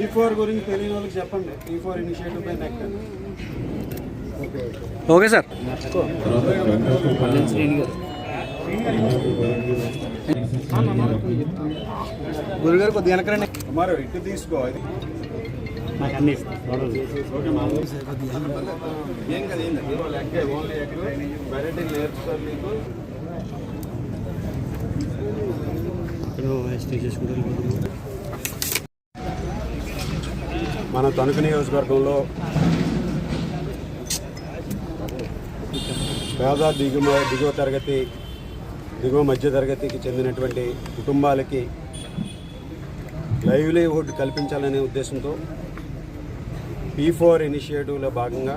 ఈ ఫోర్ గురించి తెలియని వాళ్ళకి చెప్పండి. ఈ ఫోర్ ఇనిషియేటివ్ ఓకే సార్. గురుగారు కొద్దిగా వెనకరండి. మరి ఇటు తీసుకో. ఇది నాకు అన్ని ఓకే మన తణుకు నియోజకవర్గంలో పేద దిగువ దిగువ తరగతి దిగువ మధ్య తరగతికి చెందినటువంటి కుటుంబాలకి లైవ్లీహుడ్ కల్పించాలనే ఉద్దేశంతో పీ ఫోర్ ఇనిషియేటివ్లో భాగంగా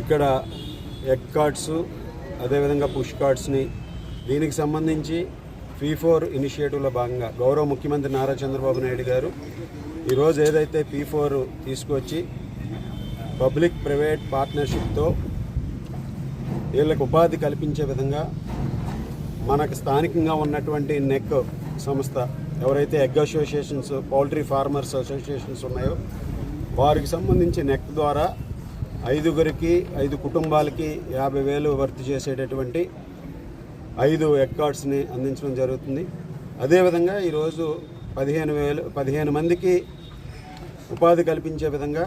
ఇక్కడ ఎగ్ కార్డ్స్ అదేవిధంగా పుష్ కార్డ్స్ని దీనికి సంబంధించి పీ ఫోర్ ఇనిషియేటివ్లో భాగంగా గౌరవ ముఖ్యమంత్రి నారా చంద్రబాబు నాయుడు గారు ఈరోజు ఏదైతే పీ ఫోర్ తీసుకొచ్చి పబ్లిక్ ప్రైవేట్ పార్ట్నర్షిప్తో వీళ్ళకి ఉపాధి కల్పించే విధంగా మనకు స్థానికంగా ఉన్నటువంటి నెక్ సంస్థ ఎవరైతే egg associations poultry farmers associations ఉన్నాయో వారికి సంబంధించి నెక్ ద్వారా ఐదుగురికి ఐదు కుటుంబాలకి యాభై వేలు వర్తి చేసేటటువంటి ఐదు ఎగ్ కార్డ్స్ని అందించడం జరుగుతుంది. అదేవిధంగా ఈరోజు పదిహేను వేలు పదిహేను మందికి ఉపాధి కల్పించే విధంగా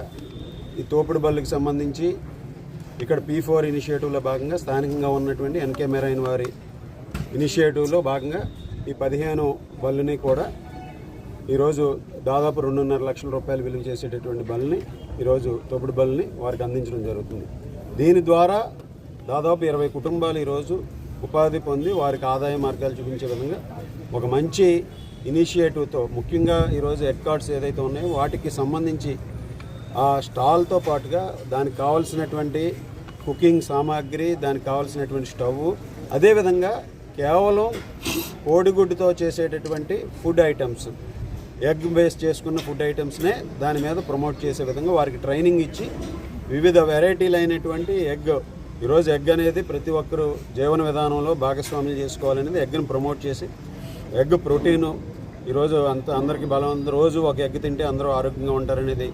ఈ తోపుడు బళ్ళకి సంబంధించి ఇక్కడ పీ ఫోర్ ఇనిషియేటివ్లో భాగంగా స్థానికంగా ఉన్నటువంటి ఎన్కే మెరైన్ వారి ఇనిషియేటివ్లో భాగంగా ఈ పదిహేను బళ్ళని కూడా ఈరోజు దాదాపు రెండున్నర లక్షల రూపాయలు విలువ చేసేటటువంటి బల్ని ఈరోజు తోపుడు బల్ని వారికి అందించడం జరుగుతుంది. దీని ద్వారా దాదాపు ఇరవై కుటుంబాలు ఈరోజు ఉపాధి పొంది వారికి ఆదాయ మార్గాలు చూపించే విధంగా ఒక మంచి ఇనిషియేటివ్తో ముఖ్యంగా ఈరోజు హెడ్ కార్డ్స్ ఏదైతే ఉన్నాయో వాటికి సంబంధించి ఆ స్టాల్తో పాటుగా దానికి కావాల్సినటువంటి కుకింగ్ సామాగ్రి దానికి కావాల్సినటువంటి స్టవ్ అదేవిధంగా కేవలం కోడిగుడ్డుతో చేసేటటువంటి ఫుడ్ ఐటమ్స్ ఎగ్ బేస్ చేసుకున్న ఫుడ్ ఐటమ్స్నే దాని మీద ప్రమోట్ చేసే విధంగా వారికి ట్రైనింగ్ ఇచ్చి వివిధ వెరైటీలు అయినటువంటి ఎగ్ ఈరోజు ఎగ్ అనేది ప్రతి ఒక్కరూ జీవన విధానంలో భాగస్వామ్యం చేసుకోవాలనేది ఎగ్ని ప్రమోట్ చేసి ఎగ్ ప్రోటీను ఈరోజు అంత అందరికీ బలం రోజు ఒక ఎగ్ తింటే అందరూ ఆరోగ్యంగా ఉంటారనేది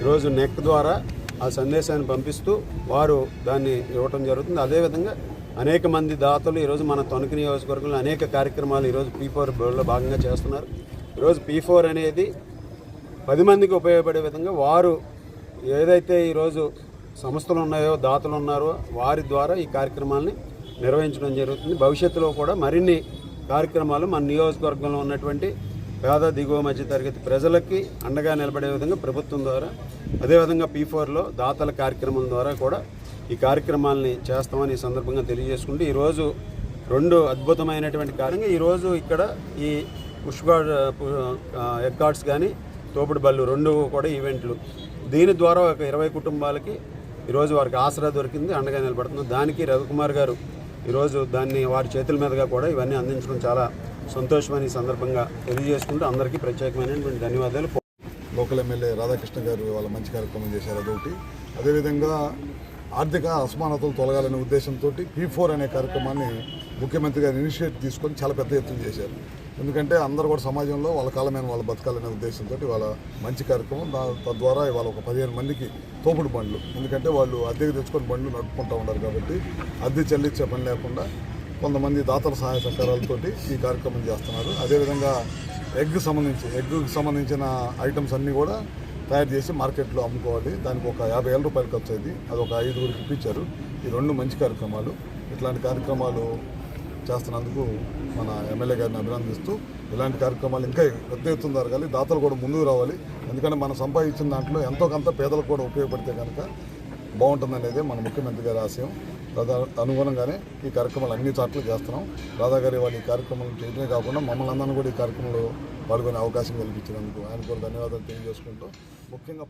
ఈరోజు నెక్ ద్వారా ఆ సందేశాన్ని పంపిస్తూ వారు దాన్ని ఇవ్వటం జరుగుతుంది. అదేవిధంగా అనేక మంది దాతలు ఈరోజు మన తణుకు నియోజకవర్గంలో అనేక కార్యక్రమాలు ఈరోజు పీపర్ బోర్డులో భాగంగా చేస్తున్నారు. ఈరోజు పీ ఫోర్ అనేది పది మందికి ఉపయోగపడే విధంగా వారు ఏదైతే ఈరోజు సంస్థలు ఉన్నాయో దాతలు ఉన్నారో వారి ద్వారా ఈ కార్యక్రమాల్ని నిర్వహించడం జరుగుతుంది. భవిష్యత్తులో కూడా మరిన్ని కార్యక్రమాలు మన నియోజకవర్గంలో ఉన్నటువంటి పేద దిగువ మధ్య తరగతి ప్రజలకి అండగా నిలబడే విధంగా ప్రభుత్వం ద్వారా అదేవిధంగా పీ ఫోర్లో దాతల కార్యక్రమం ద్వారా కూడా ఈ కార్యక్రమాలని చేస్తామని ఈ సందర్భంగా తెలియజేసుకుంటూ ఈరోజు రెండు అద్భుతమైనటువంటి కార్యంగా ఈరోజు ఇక్కడ ఈ పుష్గాడ్ ఎగ్ కానీ తోపుడు బళ్ళు రెండు కూడా ఈవెంట్లు. దీని ద్వారా ఒక ఇరవై కుటుంబాలకి ఈరోజు వారికి ఆసరా దొరికింది అండగా నిలబడుతుంది. దానికి రవికుమార్ గారు ఈరోజు దాన్ని వారి చేతుల మీదుగా కూడా ఇవన్నీ అందించడం చాలా సంతోషమని ఈ సందర్భంగా తెలియజేసుకుంటూ అందరికీ ప్రత్యేకమైనటువంటి ధన్యవాదాలు. లోకల్ ఎమ్మెల్యే రాధాకృష్ణ గారు వాళ్ళ మంచి కార్యక్రమం చేశారు అదొకటి. అదేవిధంగా ఆర్థిక అసమానతలు తొలగాలనే ఉద్దేశంతో పీ ఫోర్ అనే కార్యక్రమాన్ని ముఖ్యమంత్రి గారు ఇనిషియేట్ తీసుకొని చాలా పెద్ద ఎత్తున చేశారు. ఎందుకంటే అందరూ కూడా సమాజంలో వాళ్ళ కాలమైన వాళ్ళు బతకాలనే ఉద్దేశంతో వాళ్ళ మంచి కార్యక్రమం. తద్వారా ఇవాళ ఒక పదిహేను మందికి తోపుడు బండ్లు. ఎందుకంటే వాళ్ళు అద్దెకి తెచ్చుకొని బండ్లు నడుపుకుంటూ ఉన్నారు కాబట్టి అద్దె చెల్లించే పని లేకుండా కొంతమంది దాతల సహాయ సహకారాలతోటి ఈ కార్యక్రమం చేస్తున్నారు. అదేవిధంగా ఎగ్ సంబంధించి ఎగ్కి సంబంధించిన ఐటమ్స్ అన్నీ కూడా తయారు చేసి మార్కెట్లో అమ్ముకోవాలి. దానికి ఒక యాభై వేల రూపాయలు ఖర్చు అయింది. అది ఒక ఐదుగురికి ఇప్పించారు. ఈ రెండు మంచి కార్యక్రమాలు. ఇట్లాంటి కార్యక్రమాలు చేస్తున్నందుకు మన ఎమ్మెల్యే గారిని అభినందిస్తూ ఇలాంటి కార్యక్రమాలు ఇంకా పెద్ద ఎత్తున జరగాలి. దాతలు కూడా ముందుకు రావాలి. ఎందుకంటే మనం సంపాదించిన దాంట్లో ఎంతో కొంత పేదలకు కూడా ఉపయోగపడితే కనుక బాగుంటుందనేదే మన ముఖ్యమంత్రి గారి ఆశయం. దాదా అనుగుణంగానే ఈ కార్యక్రమాలు అన్ని చోట్ల చేస్తున్నాం. రాధా గారి వాళ్ళు ఈ కార్యక్రమం చేయడమే కాకుండా మమ్మల్ని అందరినీ కూడా ఈ కార్యక్రమంలో పాల్గొనే అవకాశం కల్పించినందుకు ఆయన కూడా ధన్యవాదాలు తెలియజేసుకుంటూ ముఖ్యంగా